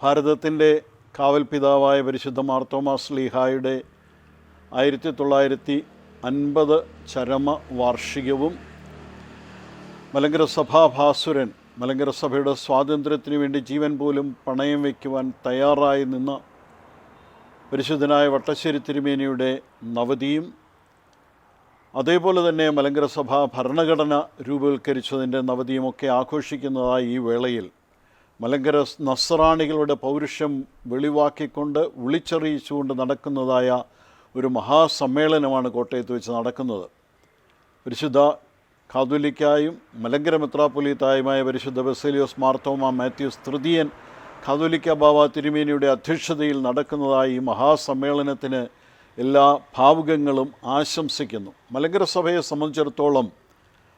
ഭാരതത്തിന്റെ കാവൽപിതാവായ പരിശുദ്ധ മാർത്തോമാസ് ലീഹായുടെ ആയിരത്തി തൊള്ളായിരത്തി അൻപത് ചരമ വാർഷികവും മലങ്കര സഭാഭാസുരൻ മലങ്കര സഭയുടെ സ്വാതന്ത്ര്യത്തിന് വേണ്ടി ജീവൻ പോലും പണയം വയ്ക്കുവാൻ തയ്യാറായി നിന്ന പരിശുദ്ധനായ വട്ടശ്ശേരി തിരുമേനിയുടെ നവതിയും അതേപോലെ തന്നെ മലങ്കര സഭ ഭരണഘടന രൂപവൽക്കരിച്ചതിന്റെ നവതിയുമൊക്കെ ആഘോഷിക്കുന്നതായി ഈ വേളയിൽ മലങ്കര നസ്രാണികളുടെ പൗരുഷം വെളിവാക്കിക്കൊണ്ട് വിളിച്ചറിയിച്ചുകൊണ്ട് നടക്കുന്നതായ ഒരു മഹാസമ്മേളനമാണ് കോട്ടയത്ത് വെച്ച് നടക്കുന്നത്. പരിശുദ്ധ കാതോലിക്കായും മലങ്കര മെത്രാപ്പൊലീത്തായുമായ പരിശുദ്ധ ബസേലിയോസ് മാർത്തോമ മാത്യൂസ് തൃതീയൻ കാതോലിക്ക ബാബ തിരുമേനിയുടെ അധ്യക്ഷതയിൽ നടക്കുന്നതായി ഈ മഹാസമ്മേളനത്തിന് എല്ലാ ഭാവുകങ്ങളും ആശംസിക്കുന്നു. മലങ്കര സഭയെ സംബന്ധിച്ചിടത്തോളം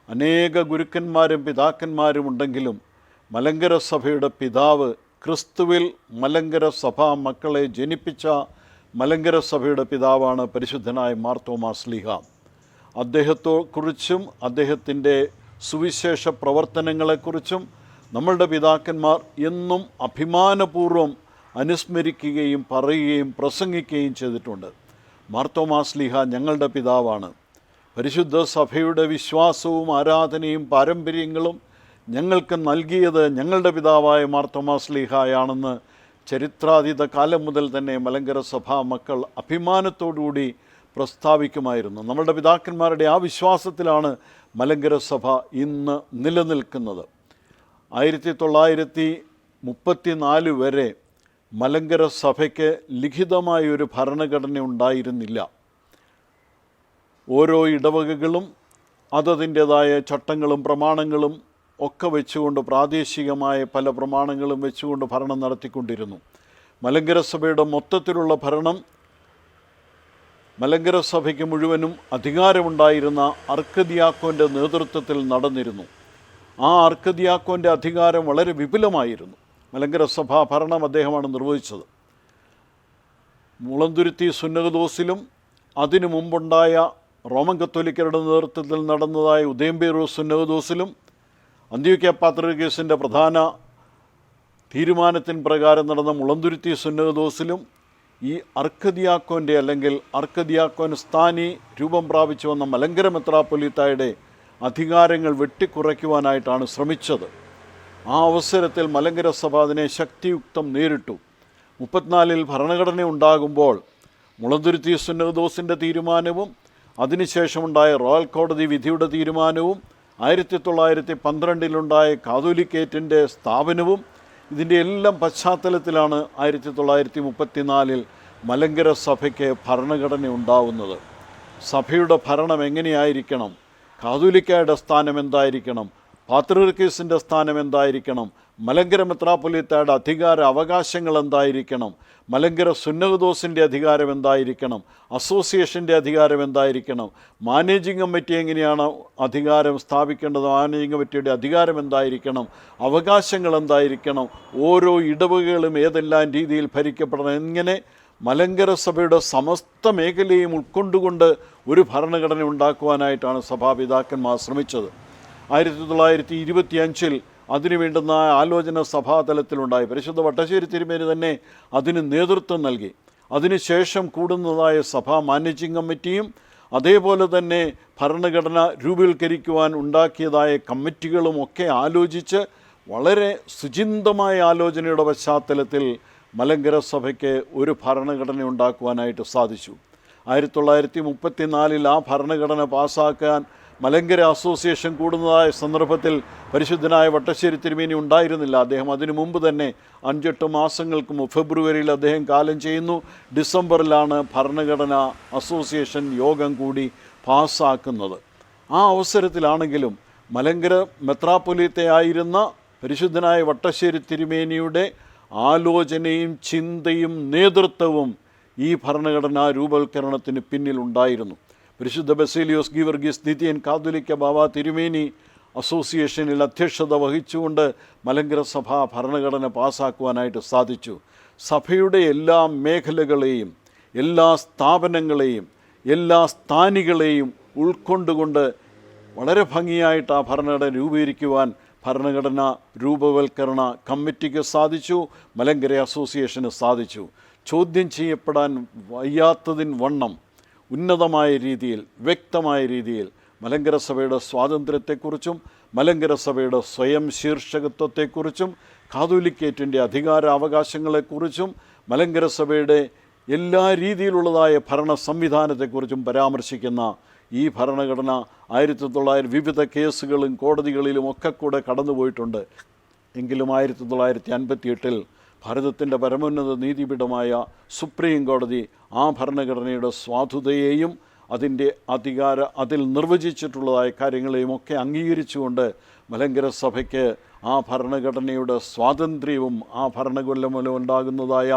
അനേക ഗുരുക്കന്മാരും പിതാക്കന്മാരും ഉണ്ടെങ്കിലും മലങ്കര സഭയുടെ പിതാവ് ക്രിസ്തുവിൽ മലങ്കര സഭ മക്കളെ ജനിപ്പിച്ച മലങ്കര സഭയുടെ പിതാവാണ് പരിശുദ്ധനായ മാർത്തോമാ സ്ലീഹ. അദ്ദേഹത്തെക്കുറിച്ചും അദ്ദേഹത്തിന്റെ സുവിശേഷ പ്രവർത്തനങ്ങളെക്കുറിച്ചും നമ്മളുടെ പിതാക്കന്മാർ എന്നും അഭിമാനപൂർവം അനുസ്മരിക്കുകയും പറയുകയും പ്രസംഗിക്കുകയും ചെയ്തിട്ടുണ്ട്. മാർത്തോമാസ്ലിഹ ഞങ്ങളുടെ പിതാവാണ്. പരിശുദ്ധ സഭയുടെ വിശ്വാസവും ആരാധനയും പാരമ്പര്യങ്ങളും ഞങ്ങൾക്ക് നൽകിയത് ഞങ്ങളുടെ പിതാവായ മാർത്തമാസ്ലീഹായാണെന്ന് ചരിത്രാതീത കാലം മുതൽ തന്നെ മലങ്കര സഭാ മക്കൾ അഭിമാനത്തോടുകൂടി പ്രസ്താവിക്കുമായിരുന്നു. നമ്മളുടെ പിതാക്കന്മാരുടെ ആ വിശ്വാസത്തിലാണ് മലങ്കര സഭ ഇന്ന് നിലനിൽക്കുന്നത്. ആയിരത്തി തൊള്ളായിരത്തി മുപ്പത്തി നാല് വരെ മലങ്കര സഭയ്ക്ക് ലിഖിതമായ ഒരു ഭരണഘടന ഉണ്ടായിരുന്നില്ല. ഓരോ ഇടവകകളും അതതിന്റെതായ ചട്ടങ്ങളും പ്രമാണങ്ങളും ഒക്കെ വെച്ചുകൊണ്ട് പ്രാദേശികമായ പല പ്രമാണങ്ങളും വെച്ചുകൊണ്ട് ഭരണം നടത്തിക്കൊണ്ടിരുന്നു. മലങ്കര സഭയുടെ മൊത്തത്തിലുള്ള ഭരണം മലങ്കര സഭയ്ക്ക് മുഴുവനും അധികാരമുണ്ടായിരുന്ന അർക്കദിയാക്കോന്റെ നേതൃത്വത്തിൽ നടന്നിരുന്നു. ആ അർക്കദിയാക്കോന്റെ അധികാരം വളരെ വിപുലമായിരുന്നു. മലങ്കര സഭാ ഭരണം അദ്ദേഹമാണ് നിർവഹിച്ചത്. മുളന്തുരുത്തി സുന്നകദോസിലും അതിനു മുമ്പുണ്ടായ റോമൻ കത്തോലിക്കരുടെ നേതൃത്വത്തിൽ നടന്നതായ ഉദയംപേരൂർ സുന്നകദോസിലും അന്ത്യോക്യ പാത്രികേസിന്റെ പ്രധാന തീരുമാനത്തിന് പ്രകാരം നടന്ന മുളന്തുരുത്തി സുന്നദോസിലും ഈ അർക്കദിയാക്കോന്റെ അല്ലെങ്കിൽ അർക്കദിയാക്കോൻ സ്ഥാനി രൂപം പ്രാപിച്ചു വന്ന മലങ്കര മെത്രാപ്പൊലീത്തായുടെ അധികാരങ്ങൾ വെട്ടിക്കുറയ്ക്കുവാനായിട്ടാണ് ശ്രമിച്ചത്. ആ അവസരത്തിൽ മലങ്കര സഭ അതിനെ ശക്തിയുക്തം നേരിട്ടു. മുപ്പത്തിനാലിൽ ഭരണഘടന ഉണ്ടാകുമ്പോൾ മുളന്തുരുത്തി സുന്നദോസിന്റെ തീരുമാനവും അതിനുശേഷമുണ്ടായ റോയൽ കോടതി വിധിയുടെ തീരുമാനവും ആയിരത്തി തൊള്ളായിരത്തി പന്ത്രണ്ടിലുണ്ടായ കാതോലിക്കേറ്റിന്റെ സ്ഥാപനവും ഇതിന്റെ എല്ലാം പശ്ചാത്തലത്തിലാണ് ആയിരത്തി തൊള്ളായിരത്തി മുപ്പത്തിനാലിൽ മലങ്കര സഭയ്ക്ക് ഭരണഘടന ഉണ്ടാവുന്നത്. സഭയുടെ ഭരണം എങ്ങനെയായിരിക്കണം? കാതോലിക്കയുടെ സ്ഥാനം എന്തായിരിക്കണം പാത്രീർക്കീസിന്റെ സ്ഥാനം എന്തായിരിക്കണം മലങ്കര മെത്രാപ്പൊലിത്തയുടെ അധികാര അവകാശങ്ങൾ എന്തായിരിക്കണം മലങ്കര സുന്നഹദോസിന്റെ അധികാരം എന്തായിരിക്കണം അസോസിയേഷന്റെ അധികാരം എന്തായിരിക്കണം മാനേജിംഗ് കമ്മിറ്റി എങ്ങനെയാണ് അധികാരം സ്ഥാപിക്കേണ്ടത്? മാനേജിംഗ് കമ്മിറ്റിയുടെ അധികാരം എന്തായിരിക്കണം അവകാശങ്ങൾ എന്തായിരിക്കണം ഓരോ ഇടവകകളും ഏതെല്ലാം രീതിയിൽ ഭരിക്കപ്പെടണം? എങ്ങനെ മലങ്കര സഭയുടെ സമസ്ത മേഖലയും ഉൾക്കൊണ്ടുകൊണ്ട് ഒരു ഭരണഘടന ഉണ്ടാക്കുവാനായിട്ടാണ് സഭാപിതാക്കന്മാർ ശ്രമിച്ചത്. ആയിരത്തി തൊള്ളായിരത്തി ഇരുപത്തി അഞ്ചിൽ അതിനു വേണ്ടുന്ന ആലോചന സഭാതലത്തിലുണ്ടായി. പരിശുദ്ധ വട്ടശ്ശേരി തിരുമേനി തന്നെ അതിന് നേതൃത്വം നൽകി. അതിനുശേഷം കൂടുന്നതായ സഭാ മാനേജിംഗ് കമ്മിറ്റിയും അതേപോലെ തന്നെ ഭരണഘടന രൂപീകരിക്കുവാൻ ഉണ്ടാക്കിയതായ കമ്മിറ്റികളും ഒക്കെ ആലോചിച്ച് വളരെ സുചിന്തമായ ആലോചനയുടെ പശ്ചാത്തലത്തിൽ മലങ്കര സഭയ്ക്ക് ഒരു ഭരണഘടന ഉണ്ടാക്കുവാനായിട്ട് സാധിച്ചു. ആയിരത്തി തൊള്ളായിരത്തി മുപ്പത്തി നാലിൽ ആ ഭരണഘടന പാസ്സാക്കാൻ മലങ്കര അസോസിയേഷൻ കൂടുന്നതായ സന്ദർഭത്തിൽ പരിശുദ്ധനായ വട്ടശ്ശേരി തിരുമേനി ഉണ്ടായിരുന്നില്ല. അദ്ദേഹം അതിനു മുമ്പ് തന്നെ അഞ്ചെട്ട് മാസങ്ങൾക്ക് ഫെബ്രുവരിയിൽ അദ്ദേഹം കാലം ചെയ്യുന്നു. ഡിസംബറിലാണ് ഭരണഘടന അസോസിയേഷൻ യോഗം കൂടി പാസ്സാക്കുന്നത് ആ അവസരത്തിലാണെങ്കിലും മലങ്കര മെത്രാപ്പൊലീത്തയായിരുന്ന പരിശുദ്ധനായ വട്ടശ്ശേരി തിരുമേനിയുടെ ആലോചനയും ചിന്തയും നേതൃത്വവും ഈ ഭരണഘടനാ രൂപവൽക്കരണത്തിന് പിന്നിലുണ്ടായിരുന്നു. പരിശുദ്ധ ബസേലിയോസ് ഗീവർഗീസ് നിതിയൻ കാതുലിക്ക ബാബ തിരുമേനി അസോസിയേഷനിൽ അധ്യക്ഷത വഹിച്ചുകൊണ്ട് മലങ്കര സഭ ഭരണഘടന പാസാക്കുവാനായിട്ട് സാധിച്ചു. സഭയുടെ എല്ലാ മേഖലകളെയും എല്ലാ സ്ഥാപനങ്ങളെയും എല്ലാ സ്ഥാനികളെയും ഉൾക്കൊണ്ടുകൊണ്ട് വളരെ ഭംഗിയായിട്ട് ആ ഭരണഘടന രൂപീകരിക്കുവാൻ ഭരണഘടന രൂപവൽക്കരണ കമ്മിറ്റിക്ക് സാധിച്ചു മലങ്കര അസോസിയേഷന് സാധിച്ചു. ചോദ്യം ചെയ്യപ്പെടാൻ വയ്യാത്തതിൻ വണ്ണം ഉന്നതമായ രീതിയിൽ വ്യക്തമായ രീതിയിൽ മലങ്കര സഭയുടെ സ്വാതന്ത്ര്യത്തെക്കുറിച്ചും മലങ്കര സഭയുടെ സ്വയം ശീർഷകത്വത്തെക്കുറിച്ചും കാതോലിക്കേറ്റിന്റെ അധികാരാവകാശങ്ങളെക്കുറിച്ചും മലങ്കര സഭയുടെ എല്ലാ രീതിയിലുള്ളതായ ഭരണ സംവിധാനത്തെക്കുറിച്ചും പരാമർശിക്കുന്ന ഈ ഭരണഘടന ആയിരത്തി തൊള്ളായിരം വിവിധ കേസുകളും കോടതികളിലും ഒക്കെ കൂടെ കടന്നുപോയിട്ടുണ്ട്. എങ്കിലും ആയിരത്തി തൊള്ളായിരത്തി അൻപത്തി എട്ടിൽ ഭാരതത്തിന്റെ പരമോന്നത നീതിപീഠമായ സുപ്രീം കോടതി ആ ഭരണഘടനയുടെ സ്വാധുതയെയും അതിന്റെ അധികാര അതിൽ നിർവചിച്ചിട്ടുള്ളതായ കാര്യങ്ങളെയും ഒക്കെ അംഗീകരിച്ചുകൊണ്ട് മലങ്കര സഭയ്ക്ക് ആ ഭരണഘടനയുടെ സ്വാതന്ത്ര്യവും ആ ഭരണകൊല്ലം മൂലം ഉണ്ടാകുന്നതായ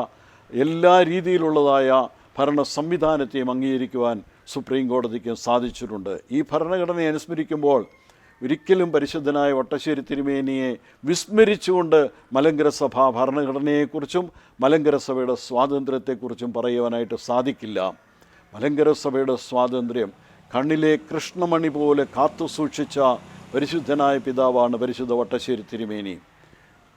എല്ലാ രീതിയിലുള്ളതായ ഭരണ സംവിധാനത്തെയും അംഗീകരിക്കുവാൻ സുപ്രീം കോടതിക്ക് സാധിച്ചിട്ടുണ്ട്. ഈ ഭരണഘടനയെ അനുസ്മരിക്കുമ്പോൾ ഒരിക്കലും പരിശുദ്ധനായ ഒട്ടശ്ശേരി തിരുമേനിയെ വിസ്മരിച്ചുകൊണ്ട് മലങ്കര സഭ ഭരണഘടനയെക്കുറിച്ചും മലങ്കര സഭയുടെ സ്വാതന്ത്ര്യത്തെക്കുറിച്ചും പറയുവാനായിട്ട് സാധിക്കില്ല. മലങ്കര സഭയുടെ സ്വാതന്ത്ര്യം കണ്ണിലെ കൃഷ്ണമണി പോലെ കാത്തു സൂക്ഷിച്ച പരിശുദ്ധനായ പിതാവാണ് പരിശുദ്ധ വട്ടശ്ശേരി തിരുമേനി.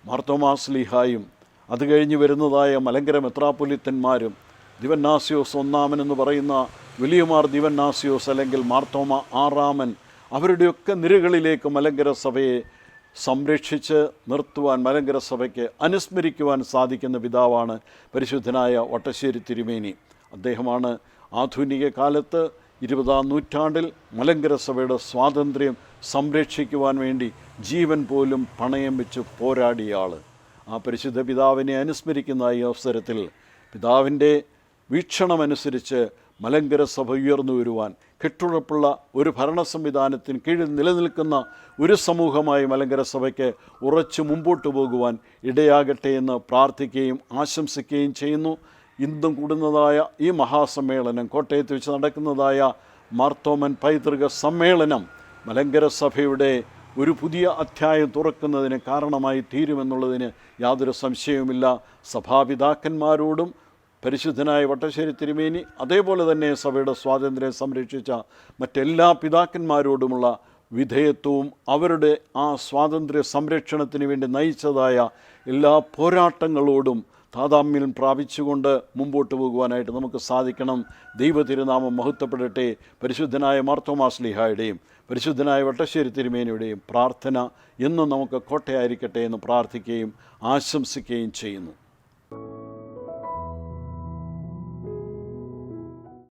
മാർത്തോമാസ്ലിഹായും അത് കഴിഞ്ഞ് വരുന്നതായ മലങ്കര മെത്രാപ്പൊലിത്തന്മാരും ദിവന്നാസിയോസ് ഒന്നാമൻ എന്ന് പറയുന്ന വലിയമാർ ദിവന്നാസിയോസ് അല്ലെങ്കിൽ മാർത്തോമ ആറാമൻ അവരുടെയൊക്കെ നിരകളിലേക്ക് മലങ്കര സഭയെ സംരക്ഷിച്ച് നിർത്തുവാൻ മലങ്കര സഭയ്ക്ക് അനുസ്മരിക്കുവാൻ സാധിക്കുന്ന പിതാവാണ് പരിശുദ്ധനായ വട്ടശ്ശേരി തിരുമേനി. അദ്ദേഹമാണ് ആധുനിക കാലത്ത് ഇരുപതാം നൂറ്റാണ്ടിൽ മലങ്കര സഭയുടെ സ്വാതന്ത്ര്യം സംരക്ഷിക്കുവാൻ വേണ്ടി ജീവൻ പോലും പണയം വെച്ച് പോരാടിയ ആൾ ആ പരിശുദ്ധ പിതാവിനെ അനുസ്മരിക്കുന്ന ഈ അവസരത്തിൽ പിതാവിന്റെ വീക്ഷണമനുസരിച്ച് മലങ്കര സഭ ഉയർന്നു വരുവാൻ കെട്ടുറപ്പുള്ള ഒരു ഭരണ സംവിധാനത്തിന് കീഴിൽ നിലനിൽക്കുന്ന ഒരു സമൂഹമായി മലങ്കര സഭയ്ക്ക് ഉറച്ചു മുമ്പോട്ട് പോകുവാൻ ഇടയാകട്ടെ എന്ന് പ്രാർത്ഥിക്കുകയും ആശംസിക്കുകയും ചെയ്യുന്നു. ഇന്നും കൂടുന്നതായ ഈ മഹാസമ്മേളനം കോട്ടയത്ത് വെച്ച് നടക്കുന്നതായ മാർത്തോമൻ പൈതൃക സമ്മേളനം മലങ്കര സഭയുടെ ഒരു പുതിയ അധ്യായം തുറക്കുന്നതിന് കാരണമായി തീരുമെന്നുള്ളതിന് യാതൊരു സംശയവുമില്ല. സഭാപിതാക്കന്മാരോടും പരിശുദ്ധനായ വട്ടശ്ശേരി തിരുമേനി അതേപോലെ തന്നെ സഭയുടെ സ്വാതന്ത്ര്യം സംരക്ഷിച്ച മറ്റെല്ലാ പിതാക്കന്മാരോടുമുള്ള വിധേയത്വവും അവരുടെ ആ സ്വാതന്ത്ര്യ സംരക്ഷണത്തിന് വേണ്ടി നയിച്ചതായ എല്ലാ പോരാട്ടങ്ങളോടും താതാമ്യം പ്രാപിച്ചുകൊണ്ട് മുമ്പോട്ട് പോകുവാനായിട്ട് നമുക്ക് സാധിക്കണം. ദൈവ തിരുനാമം മഹത്വപ്പെടട്ടെ. പരിശുദ്ധനായ മാർത്തോമാസ്ലിഹായുടെയും പരിശുദ്ധനായ വട്ടശ്ശേരി തിരുമേനിയുടെയും പ്രാർത്ഥന എന്നും നമുക്ക് കോട്ടയായിരിക്കട്ടെ എന്ന് പ്രാർത്ഥിക്കുകയും ആശംസിക്കുകയും ചെയ്യുന്നു.